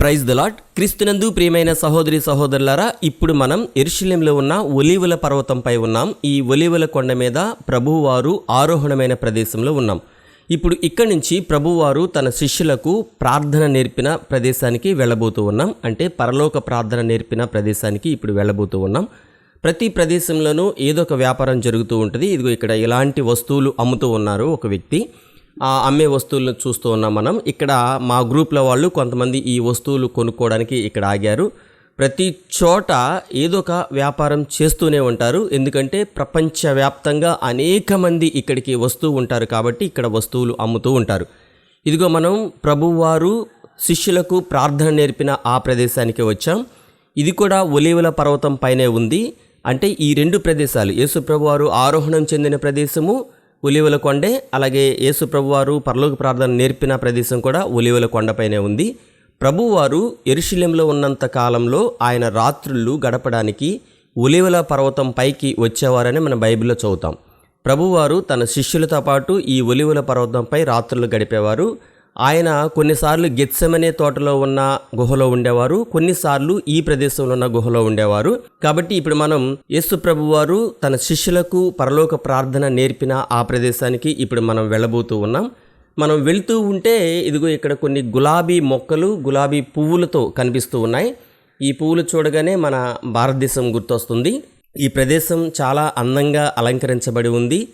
Praise the lot క్రీస్తునందు ప్రియమైన సహోదరి సహోదరులారా ఇప్పుడు మనం ఎరుషలేంలో ఉన్న ఒలీవుల పర్వతంపై ఉన్నాం. ఈ ఒలీవుల కొండ మీద ప్రభువారు ఆరోహణమైన ప్రదేశంలో ఉన్నాం. ఇప్పుడు ఇక్కడి నుంచి ప్రభువారు తన శిష్యులకు ప్రార్థన నేర్పిన ప్రదేశానికి వెళ్ళబోతూ ఉన్నాం. అంటే పరలోక ప్రార్థన నేర్పిన ప్రదేశానికి ఇప్పుడు వెళ్ళబోతూ ఉన్నాం. ప్రతి ప్రదేశంలోనూ ఏదో ఒక వ్యాపారం జరుగుతూ ఉంటుంది. ఇదిగో ఇక్కడ ఇలాంటి వస్తువులు అమ్ముతూ ఉన్నారు ఒక వ్యక్తి. అమ్మే వస్తువులను చూస్తూ ఉన్నాం మనం. ఇక్కడ మా గ్రూప్లో వాళ్ళు కొంతమంది ఈ వస్తువులు కొనుక్కోవడానికి ఇక్కడ ఆగారు. ప్రతి చోట ఏదో ఒక వ్యాపారం చేస్తూనే ఉంటారు. ఎందుకంటే ప్రపంచవ్యాప్తంగా అనేక మంది ఇక్కడికి వస్తూ ఉంటారు కాబట్టి ఇక్కడ వస్తువులు అమ్ముతూ ఉంటారు. ఇదిగో మనం ప్రభువారు శిష్యులకు ప్రార్థన నేర్పిన ఆ ప్రదేశానికి వచ్చాం. ఇది కూడా ఒలీవల పర్వతం పైనే ఉంది. అంటే ఈ రెండు ప్రదేశాలు యేసు ప్రభువారు ఆరోహణం చెందిన ప్రదేశము ఉలివల కొండే అలాగే యేసు ప్రభువారు పరలోక ప్రార్థన నేర్పిన ప్రదేశం కూడా ఒలివల కొండపైనే ఉంది. ప్రభువారు ఎరుశల్యంలో ఉన్నంత కాలంలో ఆయన రాత్రుళ్ళు గడపడానికి ఉలివల పర్వతం పైకి వచ్చేవారని మన బైబిల్లో చదువుతాం. ప్రభువారు తన శిష్యులతో పాటు ఈ ఒలివల పర్వతంపై రాత్రులు గడిపేవారు. ఆయన కొన్నిసార్లు గెత్సెమనే తోటలో ఉన్న గుహలో ఉండేవారు కొన్నిసార్లు ఈ ప్రదేశంలో ఉన్న గుహలో ఉండేవారు. కాబట్టి ఇప్పుడు మనం యేసు ప్రభువారు తన శిష్యులకు పరలోక ప్రార్థన నేర్పిన ఆ ప్రదేశానికి ఇప్పుడు మనం వెళ్ళబోతూ ఉన్నాం. మనం వెళ్తూ ఉంటే ఇదిగో ఇక్కడ కొన్ని గులాబీ మొక్కలు గులాబీ పువ్వులతో కనిపిస్తూ ఉన్నాయి. ఈ పువ్వులు చూడగానే మన భారతదేశం గుర్తొస్తుంది. ఈ ప్రదేశం చాలా అందంగా అలంకరించబడి ఉంది.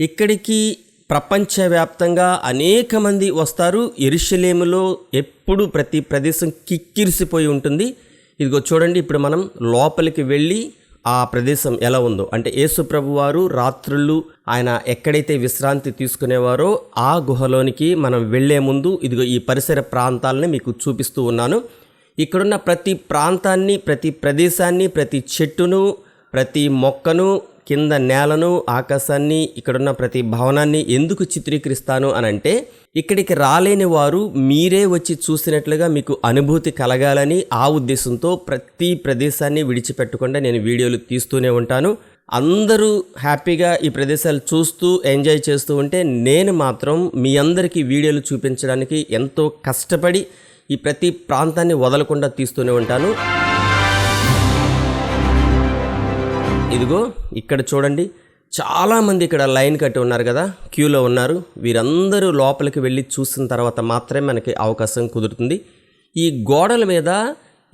ఇక్కడికి ప్రపంచవ్యాప్తంగా అనేక మంది వస్తారు. ఎరుషలేములో ఎప్పుడు ప్రతి ప్రదేశం కిక్కిరిసిపోయి ఉంటుంది. ఇదిగో చూడండి ఇప్పుడు మనం లోపలికి వెళ్ళి ఆ ప్రదేశం ఎలా ఉందో. అంటే యేసుప్రభు వారు రాత్రులు ఆయన ఎక్కడైతే విశ్రాంతి తీసుకునేవారో ఆ గుహలోనికి మనం వెళ్ళే ముందు ఇదిగో ఈ పరిసర ప్రాంతాలని మీకు చూపిస్తూ ఉన్నాను. ఇక్కడున్న ప్రతి ప్రాంతాన్ని ప్రతి ప్రదేశాన్ని ప్రతి చెట్టును ప్రతి మొక్కను కింద నేలను ఆకాశాన్ని ఇక్కడున్న ప్రతి భవనాన్ని ఎందుకు చిత్రీకరిస్తాను అని అంటే ఇక్కడికి రాలేని వారు మీరే వచ్చి చూసినట్లుగా మీకు అనుభూతి కలగాలని ఆ ఉద్దేశంతో ప్రతి ప్రదేశాన్ని విడిచిపెట్టకుండా నేను వీడియోలు తీస్తూనే ఉంటాను. అందరూ హ్యాపీగా ఈ ప్రదేశాలు చూస్తూ ఎంజాయ్ చేస్తూ ఉంటే నేను మాత్రం మీ అందరికీ వీడియోలు చూపించడానికి ఎంతో కష్టపడి ఈ ప్రతి ప్రాంతాన్ని వదలకుండా తీస్తూనే ఉంటాను. ఇదిగో ఇక్కడ చూడండి. చాలామంది ఇక్కడ లైన్ కట్టి ఉన్నారు కదా క్యూలో ఉన్నారు. వీరందరూ లోపలికి వెళ్ళి చూసిన తర్వాత మాత్రమే మనకి అవకాశం కుదురుతుంది. ఈ గోడల మీద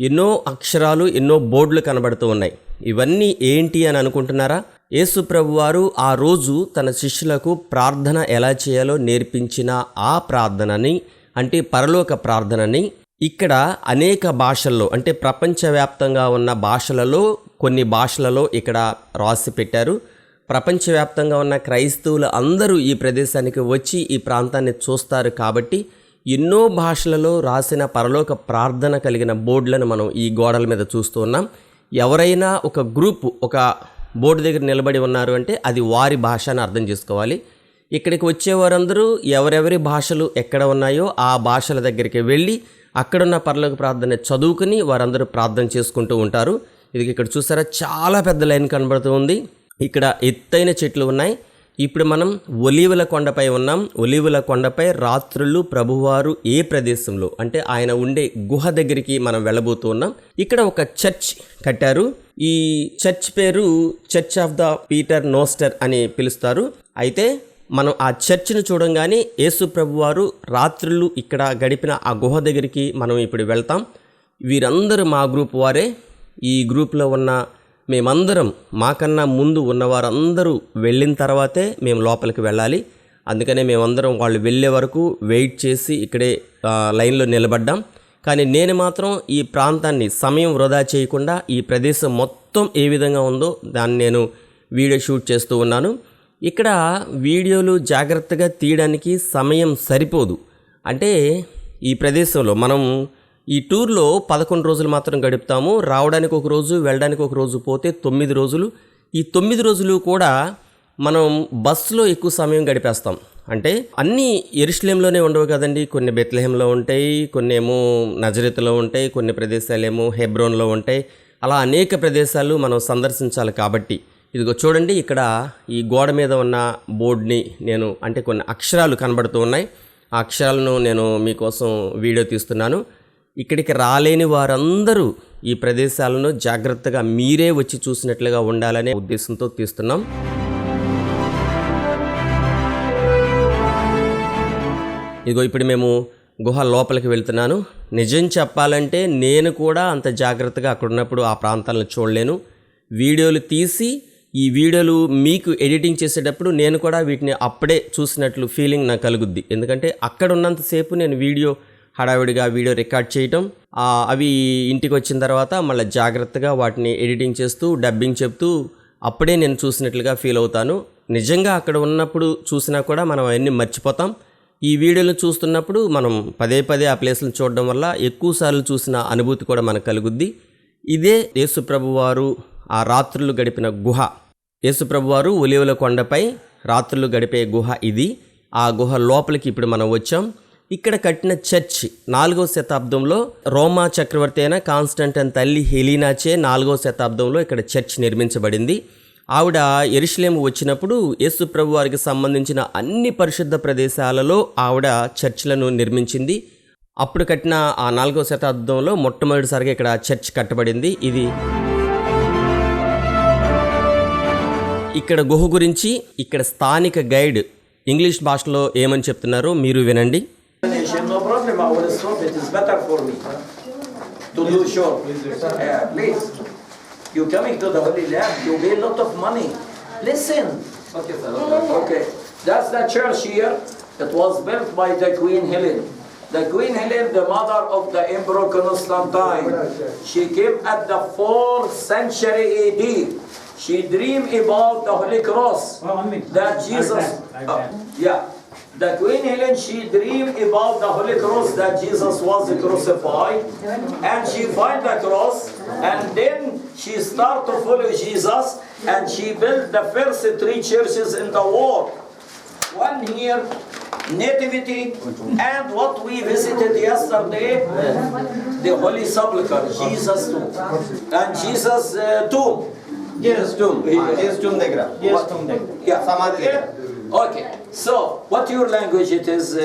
ఎన్నో అక్షరాలు ఎన్నో బోర్డులు కనబడుతూ ఉన్నాయి. ఇవన్నీ ఏంటి అని అనుకుంటున్నారా? యేసు వారు ఆ రోజు తన శిష్యులకు ప్రార్థన ఎలా చేయాలో నేర్పించిన ఆ ప్రార్థనని అంటే పరలోక ప్రార్థనని ఇక్కడ అనేక భాషల్లో అంటే ప్రపంచవ్యాప్తంగా ఉన్న భాషలలో కొన్ని భాషలలో ఇక్కడ రాసి పెట్టారు. ప్రపంచవ్యాప్తంగా ఉన్న క్రైస్తవులు అందరూ ఈ ప్రదేశానికి వచ్చి ఈ ప్రాంతాన్ని చూస్తారు కాబట్టి ఎన్నో భాషలలో రాసిన పరలోక ప్రార్థన కలిగిన బోర్డులను మనం ఈ గోడల మీద చూస్తూ ఉన్నాం. ఎవరైనా ఒక గ్రూప్ ఒక బోర్డు దగ్గర నిలబడి ఉన్నారు అంటే అది వారి భాష అని అర్థం చేసుకోవాలి. ఇక్కడికి వచ్చేవారందరూ ఎవరెవరి భాషలు ఎక్కడ ఉన్నాయో ఆ భాషల దగ్గరికి వెళ్ళి అక్కడున్న పరలోక ప్రార్థన చదువుకుని వారందరూ ప్రార్థన చేసుకుంటూ ఉంటారు. ఇది ఇక్కడ చూసారా? చాలా పెద్ద లైన్ కనబడుతూ ఉంది. ఇక్కడ ఎత్తైన చెట్లు ఉన్నాయి. ఇప్పుడు మనం ఒలీవుల కొండపై ఉన్నాం. ఒలీవుల కొండపై రాత్రులు ప్రభువారు ఏ ప్రదేశంలో? అంటే ఆయన ఉండే గుహ దగ్గరికి మనం వెళ్ళబోతూ ఉన్నాం. ఇక్కడ ఒక చర్చ్ కట్టారు. ఈ చర్చ్ పేరు church of the Pater Noster అని పిలుస్తారు. అయితే మనం ఆ చర్చిని చూడంగానే యేసు ప్రభువారు రాత్రులు ఇక్కడ గడిపిన ఆ గుహ దగ్గరికి మనం ఇప్పుడు వెళ్తాం. వీరందరూ మా గ్రూప్ వారే. ఈ గ్రూప్లో ఉన్న మేమందరం మాకన్నా ముందు ఉన్నవారందరూ వెళ్ళిన తర్వాతే మేము లోపలికి వెళ్ళాలి. అందుకనే మేమందరం వాళ్ళు వెళ్ళే వరకు వెయిట్ చేసి ఇక్కడే లైన్లో నిలబడ్డాం. కానీ నేను మాత్రం ఈ ప్రాంతాన్ని సమయం వృధా చేయకుండా ఈ ప్రదేశం మొత్తం ఏ విధంగా ఉందో దాన్ని నేను వీడియో షూట్ చేస్తూ ఉన్నాను. ఇక్కడ వీడియోలు జాగ్రత్తగా తీయడానికి సమయం సరిపోదు. అంటే ఈ ప్రదేశంలో మనం ఈ టూర్లో పదకొండు రోజులు మాత్రం గడుపుతాము. రావడానికి ఒక రోజు వెళ్ళడానికి ఒక రోజు పోతే తొమ్మిది రోజులు. ఈ తొమ్మిది రోజులు కూడా మనం బస్సులో ఎక్కువ సమయం గడిపేస్తాం. అంటే అన్నీ ఎరుషలేంలోనే ఉండవు కదండి. కొన్ని బెత్లహేంలో ఉంటాయి కొన్ని ఏమో నజరత్లో ఉంటాయి కొన్ని ప్రదేశాలేమో హెబ్రోన్లో ఉంటాయి. అలా అనేక ప్రదేశాలు మనం సందర్శించాలి కాబట్టి. ఇదిగో చూడండి ఇక్కడ ఈ గోడ మీద ఉన్న బోర్డ్ని నేను అంటే కొన్ని అక్షరాలు కనబడుతూ ఉన్నాయి. ఆ అక్షరాలను నేను మీకోసం వీడియో తీస్తున్నాను. ఇక్కడికి రాలేని వారందరూ ఈ ప్రదేశాలను జాగ్రత్తగా మీరే వచ్చి చూసినట్లుగా ఉండాలనే ఉద్దేశంతో తీస్తున్నాం. ఇదిగో ఇప్పుడు మేము గుహ లోపలికి వెళ్తున్నాను. నిజం చెప్పాలంటే నేను కూడా అంత జాగ్రత్తగా అక్కడ ఉన్నప్పుడు ఆ ప్రాంతాలను చూడలేను. వీడియోలు తీసి ఈ వీడియోలు మీకు ఎడిటింగ్ చేసేటప్పుడు నేను కూడా వీటిని అప్పుడే చూసినట్లు ఫీలింగ్ నాకు కలుగుద్ది. ఎందుకంటే అక్కడ ఉన్నంతసేపు నేను వీడియో హడావిడిగా వీడియో రికార్డ్ చేయటం అవి ఇంటికి వచ్చిన తర్వాత మళ్ళీ జాగ్రత్తగా వాటిని ఎడిటింగ్ చేస్తూ డబ్బింగ్ చెప్తూ అప్పుడే నేను చూసినట్లుగా ఫీల్ అవుతాను. నిజంగా అక్కడ ఉన్నప్పుడు చూసినా కూడా మనం అవన్నీ మర్చిపోతాం. ఈ వీడియోలు చూస్తున్నప్పుడు మనం పదే పదే ఆ ప్లేస్లను చూడడం వల్ల ఎక్కువసార్లు చూసిన అనుభూతి కూడా మనకు కలుగుద్ది. ఇదే యేసుప్రభు వారు ఆ రాత్రులు గడిపిన గుహ. యేసుప్రభువారు ఒలివల కొండపై రాత్రులు గడిపే గుహ ఇది. ఆ గుహ లోపలికి ఇప్పుడు మనం వచ్చాం. ఇక్కడ కట్టిన చర్చ్ నాలుగో శతాబ్దంలో రోమా చక్రవర్తి అయిన కాన్స్టంటన్ తల్లి హెలీనాచే నాలుగో శతాబ్దంలో ఇక్కడ చర్చ్ నిర్మించబడింది. ఆవిడ ఎరుషలేము వచ్చినప్పుడు యేసుప్రభు వారికి సంబంధించిన అన్ని పరిశుద్ధ ప్రదేశాలలో ఆవిడ చర్చ్లను నిర్మించింది. అప్పుడు కట్టిన ఆ నాలుగో శతాబ్దంలో మొట్టమొదటిసారిగా ఇక్కడ చర్చ్ కట్టబడింది. ఇది ఇక్కడ గుహ గురించి ఇక్కడ స్థానిక గైడ్ ఇంగ్లీష్ భాషలో ఏమని చెప్తున్నారో మీరు వినండి Nation, no problem, I will stop, it is better for me to do show. Yeah, please. You coming to the Holy Land, you pay a lot of money. Listen. Okay, sir. Okay, that's the church here. It was built by the Queen Helen. The Queen Helen, the mother of the Emperor Constantine, she came at the 4th century AD. She dreamed about the Holy Cross that Jesus, uh, yeah, the Queen Helen, she dreamed about the Holy Cross that Jesus was crucified, and she find the cross, and then she start to follow Jesus, and she built the first three churches in the world. One here, Nativity, and what we visited yesterday, the Holy Sepulchre, Jesus tomb, and Jesus uh, tomb. Jesus tomb. Jesus tomb దగ్గర Yeah. సమాధి Okay. దగ్గర. Okay. So, what your language it is? Uh,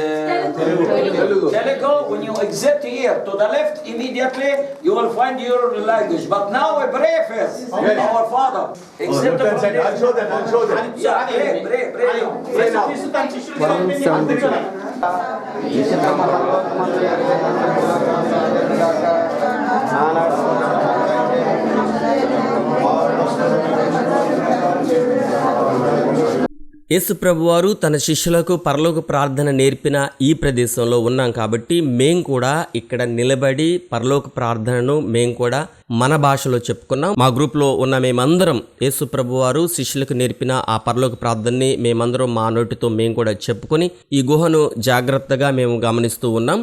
Telugu. Telugu. When you exit here to the left, immediately you will find your language. But now we pray first. Our Father. Except from there. I'll show them, I'll show them. Yeah, pray, pray, pray. Pray now. యేసుప్రభు వారు తన శిష్యులకు పరలోక ప్రార్థన నేర్పిన ఈ ప్రదేశంలో ఉన్నాం కాబట్టి మేం కూడా ఇక్కడ నిలబడి పరలోక ప్రార్థనను మేం కూడా మన భాషలో చెప్పుకున్నాం. మా గ్రూప్లో ఉన్న మేమందరం యేసుప్రభువారు శిష్యులకు నేర్పిన ఆ పరలోక ప్రార్థనని మేమందరం మా నోటితో మేము కూడా చెప్పుకొని ఈ గుహను జాగ్రత్తగా మేము గమనిస్తూ ఉన్నాం.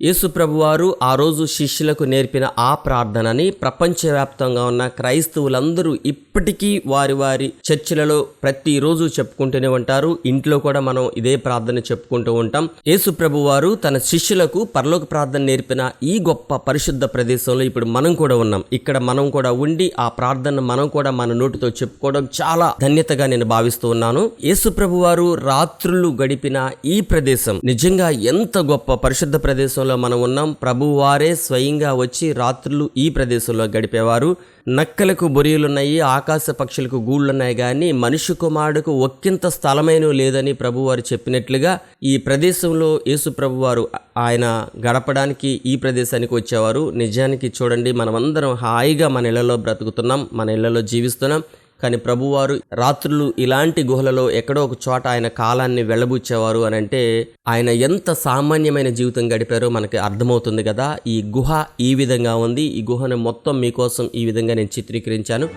యేసుప్రభువారు ఆ రోజు శిష్యులకు నేర్పిన ఆ ప్రార్థనని ప్రపంచవ్యాప్తంగా ఉన్న క్రైస్తవులందరూ ఇప్పటికీ వారి వారి చర్చిలలో ప్రతిరోజు చెప్పుకుంటూనే ఉంటారు. ఇంట్లో కూడా మనం ఇదే ప్రార్థన చెప్పుకుంటూ ఉంటాం. యేసుప్రభు వారు తన శిష్యులకు పరలోక ప్రార్థన నేర్పిన ఈ గొప్ప పరిశుద్ధ ప్రదేశంలో ఇప్పుడు మనం కూడా ఉన్నాం. ఇక్కడ మనం కూడా ఉండి ఆ ప్రార్థన మనం కూడా మన నోటితో చెప్పుకోవడం చాలా ధన్యతగా నేను భావిస్తూ ఉన్నాను. యేసుప్రభు వారు రాత్రులు గడిపిన ఈ ప్రదేశం నిజంగా ఎంత గొప్ప పరిశుద్ధ ప్రదేశంలో మనం ఉన్నాం. ప్రభువారే స్వయంగా వచ్చి రాత్రులు ఈ ప్రదేశంలో గడిపేవారు. నక్కలకు బొరియలున్నాయి ఆకాశ పక్షులకు గూళ్ళున్నాయి కానీ మనిషి కుమారుడుకు ఒక్కింత స్థలమైన లేదని ప్రభువారు చెప్పినట్లుగా ఈ ప్రదేశంలో యేసు ప్రభువారు ఆయన గడపడానికి ఈ ప్రదేశానికి వచ్చేవారు. నిజానికి చూడండి మనమందరం హాయిగా మన ఇళ్ళలో బ్రతుకుతున్నాం మన ఇళ్ళలో జీవిస్తున్నాం. కానీ ప్రభువారు రాత్రులు ఇలాంటి గుహలలో ఎక్కడో ఒక చోట ఆయన కాలాన్ని వెళ్ళబుచ్చేవారు అని అంటే ఆయన ఎంత సామాన్యమైన జీవితం గడిపారో మనకి అర్థమవుతుంది కదా. ఈ గుహ ఈ విధంగా ఉంది. ఈ గుహను మొత్తం మీకోసం ఈ విధంగా నేను చిత్రీకరించాను.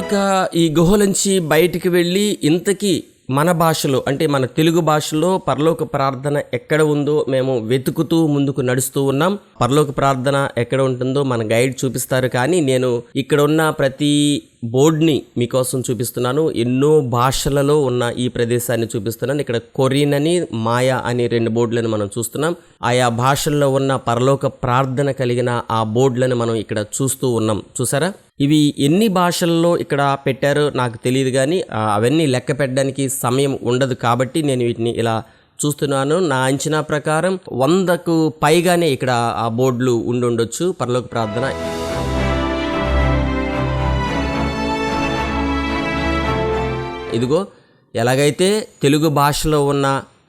ఇక ఈ గుహ నుంచి బయటికి వెళ్ళి ఇంతకీ మన భాషలో అంటే మన తెలుగు భాషలో పరలోక ప్రార్థన ఎక్కడ ఉందో మేము వెతుకుతూ ముందుకు నడుస్తూ ఉన్నాం. పరలోక ప్రార్థన ఎక్కడ ఉంటుందో మన గైడ్ చూపిస్తారు. కానీ నేను ఇక్కడ ఉన్న ప్రతి బోర్డ్ని మీకోసం చూపిస్తున్నాను. ఎన్నో భాషలలో ఉన్న ఈ ప్రదేశాన్ని చూపిస్తున్నాను. ఇక్కడ కొరియన్ అని మాయా అని రెండు బోర్డులను మనం చూస్తున్నాం. ఆయా భాషల్లో ఉన్న పరలోక ప్రార్థన కలిగిన ఆ బోర్డులను మనం ఇక్కడ చూస్తూ ఉన్నాం. చూసారా? ఇవి ఎన్ని భాషల్లో ఇక్కడ పెట్టారో నాకు తెలియదు కానీ అవన్నీ లెక్క పెట్టడానికి సమయం ఉండదు కాబట్టి నేను వీటిని ఇలా చూస్తున్నాను. నా అంచనా ప్రకారం వందకు పైగానే ఇక్కడ ఆ బోర్డులు ఉండుండొచ్చు. పరలోక ప్రార్థన ఇదిగో ఎలాగైతే తెలుగు భాషలో ఉన్న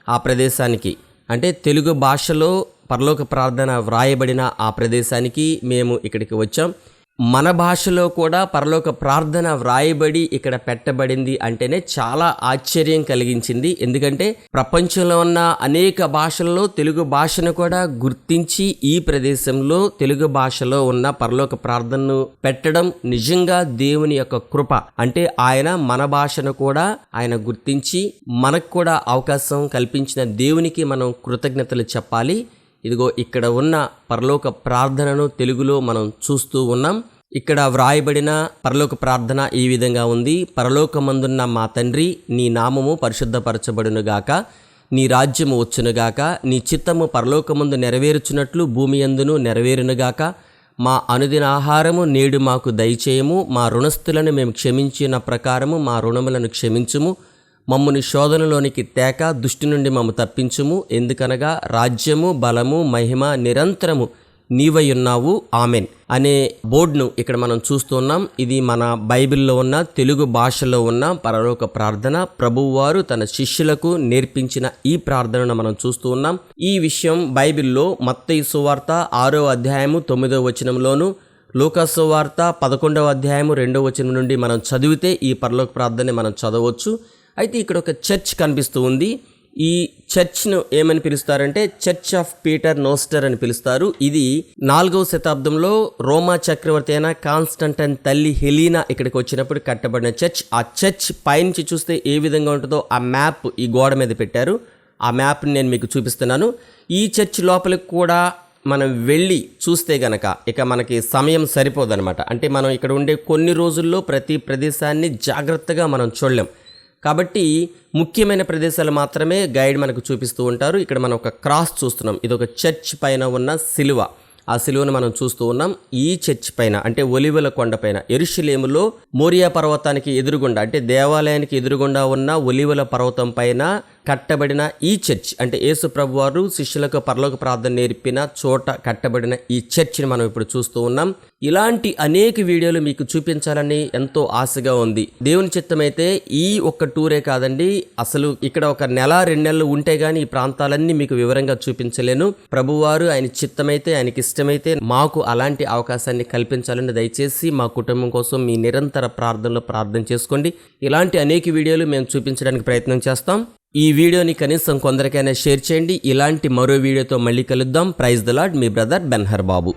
ఆ ప్రదేశానికి అంటే తెలుగు భాషలో పరలోక ప్రార్థన వ్రాయబడిన ఆ ప్రదేశానికి మేము ఇక్కడికి వచ్చాం. మన భాషలో కూడా పరలోక ప్రార్థన వ్రాయబడి ఇక్కడ పెట్టబడింది అంటేనే చాలా ఆశ్చర్యం కలిగించింది. ఎందుకంటే ప్రపంచంలో ఉన్న అనేక భాషల్లో తెలుగు భాషను కూడా గుర్తించి ఈ ప్రదేశంలో తెలుగు భాషలో ఉన్న పరలోక ప్రార్థనను పెట్టడం నిజంగా దేవుని యొక్క కృప. అంటే ఆయన మన భాషను కూడా ఆయన గుర్తించి మనకు కూడా అవకాశం కల్పించిన దేవునికి మనం కృతజ్ఞతలు చెప్పాలి. ఇదిగో ఇక్కడ ఉన్న పరలోక ప్రార్థనను తెలుగులో మనం చూస్తూ ఉన్నాం. ఇక్కడ వ్రాయబడిన పరలోక ప్రార్థన ఈ విధంగా ఉంది. పరలోకమందున్న మా తండ్రి నీ నామము పరిశుద్ధపరచబడునుగాక. నీ రాజ్యము వచ్చునుగాక. నీ చిత్తము పరలోకమందు నెరవేర్చున్నట్లు భూమి అందును నెరవేరునుగాక. మా అనుదిన ఆహారము నేడు మాకు దయచేయము. మా రుణస్థులను మేము క్షమించిన ప్రకారము మా రుణములను క్షమించుము. మమ్ముని శోధనలోనికి తేక దుష్టి నుండి మమ్ము తప్పించుము. ఎందుకనగా రాజ్యము బలము మహిమ నిరంతరము నీవై ఉన్నావు ఆమెన్. అనే బోర్డును ఇక్కడ మనం చూస్తున్నాం. ఇది మన బైబిల్లో ఉన్న తెలుగు భాషలో ఉన్న పరలోక ప్రార్థన. ప్రభువారు తన శిష్యులకు నేర్పించిన ఈ ప్రార్థనను మనం చూస్తూ ఉన్నాం. ఈ విషయం బైబిల్లో మత్తయి సువార్త ఆరో అధ్యాయము తొమ్మిదో వచనంలోను లూకాసు వార్త పదకొండవ అధ్యాయము రెండవ వచనం నుండి మనం చదివితే ఈ పరలోక ప్రార్థన మనం చదవచ్చు. అయితే ఇక్కడ ఒక చర్చ్ కనిపిస్తూ ఉంది. ఈ చర్చ్ను ఏమని పిలుస్తారంటే చర్చ్ ఆఫ్ పీటర్ నోస్టర్ అని పిలుస్తారు. ఇది నాలుగవ శతాబ్దంలో రోమా చక్రవర్తి అయిన కాన్స్టంటైన్ తల్లి హెలీనా ఇక్కడికి వచ్చినప్పుడు కట్టబడిన చర్చ్. ఆ చర్చ్ పైనుంచి చూస్తే ఏ విధంగా ఉంటుందో ఆ మ్యాప్ ఈ గోడ మీద పెట్టారు. ఆ మ్యాప్ని నేను మీకు చూపిస్తున్నాను. ఈ చర్చ్ లోపలికి కూడా మనం వెళ్ళి చూస్తే గనక ఇక మనకి సమయం సరిపోదన్నమాట. అంటే మనం ఇక్కడ ఉండే కొన్ని రోజుల్లో ప్రతి ప్రదేశాన్ని జాగ్రత్తగా మనం చూడలేం. కాబట్టి ముఖ్యమైన ప్రదేశాలు మాత్రమే గైడ్ మనకు చూపిస్తూ ఉంటారు. ఇక్కడ మనం ఒక క్రాస్ చూస్తున్నాం. ఇది ఒక చర్చ్ పైన ఉన్న సిలువ. ఆ సిలువను మనం చూస్తూ ఉన్నాం. ఈ చర్చ్ పైన అంటే ఒలివల కొండ పైన ఎరుషులేములో మోరియా పర్వతానికి ఎదురుగుండా అంటే దేవాలయానికి ఎదురుగుండా ఉన్న ఒలివల పర్వతం పైన కట్టబడిన ఈ చర్చ్ అంటే యేసు ప్రభు వారు శిష్యులకు పరలోక ప్రార్థన నేర్పిన చోట కట్టబడిన ఈ చర్చిని మనం ఇప్పుడు చూస్తూ ఉన్నాం. ఇలాంటి అనేక వీడియోలు మీకు చూపించాలని ఎంతో ఆశగా ఉంది. దేవుని చిత్తమైతే ఈ ఒక్క టూరే కాదండి అసలు ఇక్కడ ఒక నెల రెండు నెలలు ఉంటే గానీ ఈ ప్రాంతాలన్నీ మీకు వివరంగా చూపించలేను. ప్రభువారు ఆయన చిత్తమైతే ఆయనకి ఇష్టమైతే మాకు అలాంటి అవకాశాన్ని కల్పించాలని దయచేసి మా కుటుంబం కోసం మీ నిరంతర ప్రార్థనలో ప్రార్థన చేసుకోండి. ఇలాంటి అనేక వీడియోలు మేము చూపించడానికి ప్రయత్నం చేస్తాం. ఈ వీడియోని కనీసం కొందరికైనా షేర్ చేయండి. ఇలాంటి మరో వీడియోతో మళ్ళీ కలుద్దాం. ప్రైజ్ ద లాడ్ మీ బ్రదర్ బెన్హర్ బాబు